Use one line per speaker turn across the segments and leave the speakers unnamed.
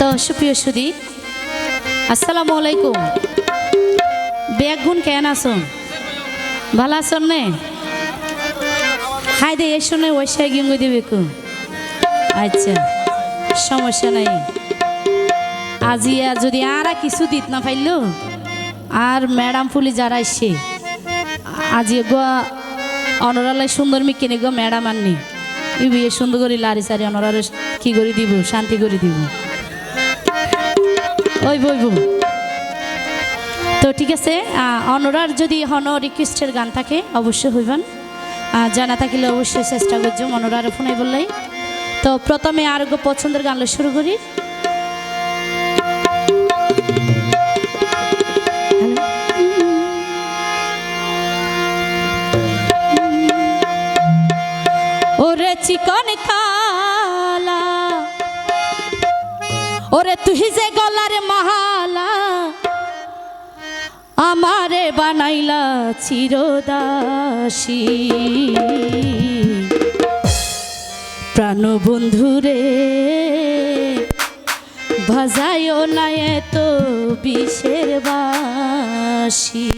তো সুপ্রিয় সুদি, আসসালামু আলাইকুম। গুণ কেন আসুন ভালো আসুন নে? হাই দে এই শুনে ওই সাই গিয়ে দিবে আচ্ছা সমস্যা নাই। আজি আর যদি আর কিছু দিত না পাইল, আর ম্যাডাম ফুলি যারা আসছে আজি গো অনরালাই সুন্দর মিকেনি গো ম্যাডাম আননি। ই বিয়ে সুন্দর করে লারি সারি অনরার কি করে দিব, শান্তি করে দিব। ওই বইব তো ঠিক আছে অনরার যদি হন রিকোয়েস্টের গান থাকে, অবশ্যই হইবেন। জানা থাকিলে অবশ্যই চেষ্টা করছ অনরার ফোনে বললেই। তো প্রথমে আর পছন্দের গান শুরু করি। চিকন কালা ওরে তুই যে গলার মহালা আমারে বানাইলা চিরদাসী। প্রাণ বন্ধুরে ভাজায়ও না এত বিষের বাসি।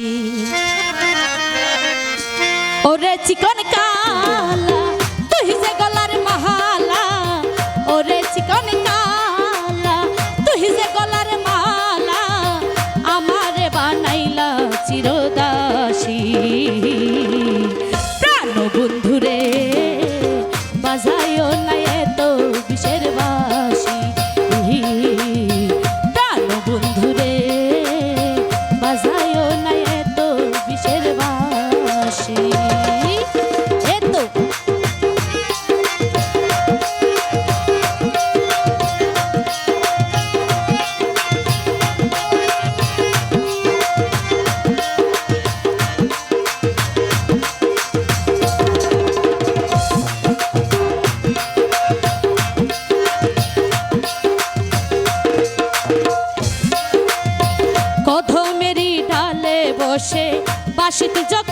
বাসিতে যখন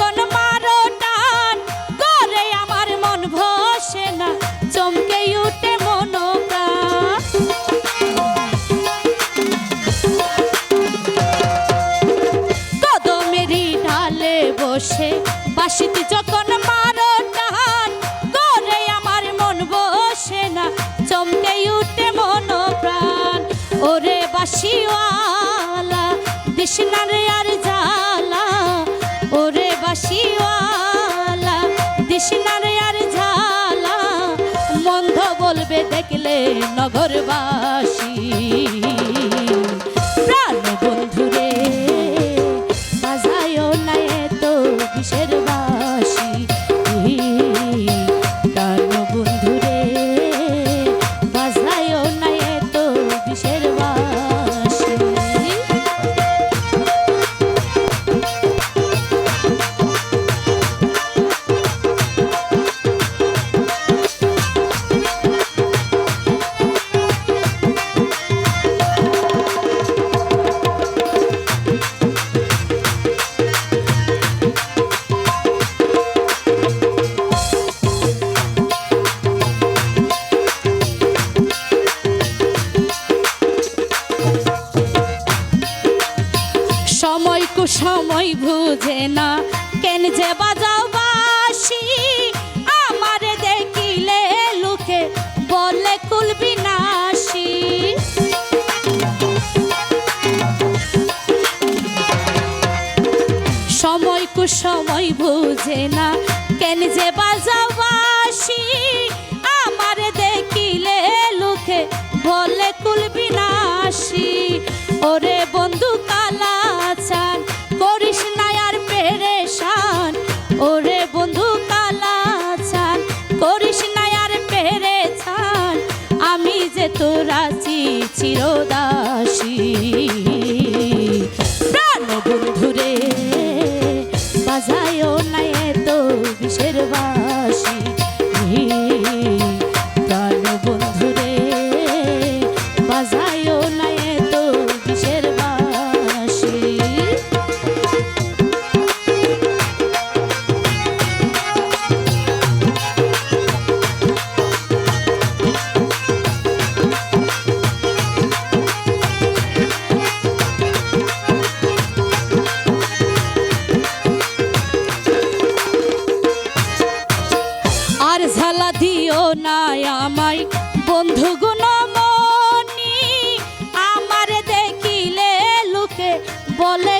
বাসিওয়ালা দিশনারে আর ঝালা মন্ধ বলবে দেখলে নগরবাসী। সময় বুঝে না। কেন যে বাজাও বাসি আমার দেখিলে লোকে বলে কুলবি নাসি সময় কু সময় বুঝে না বাসি। নাই আমাই বন্ধু গুণমণি আমার দেখিলে লোকে বলে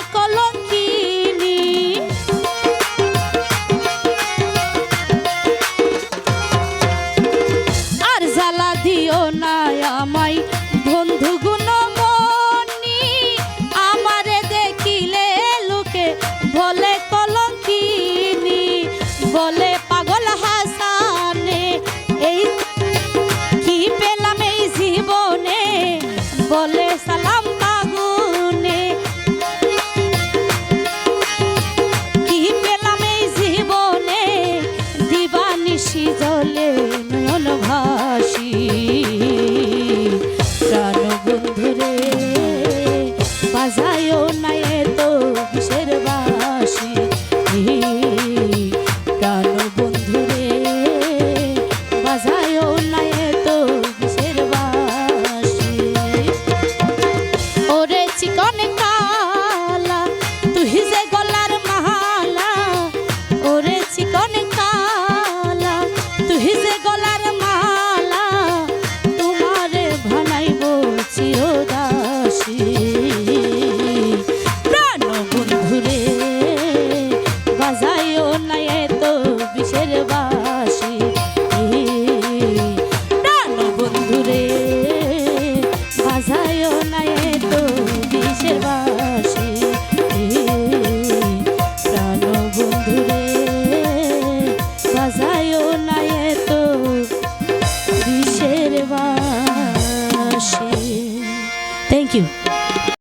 bola.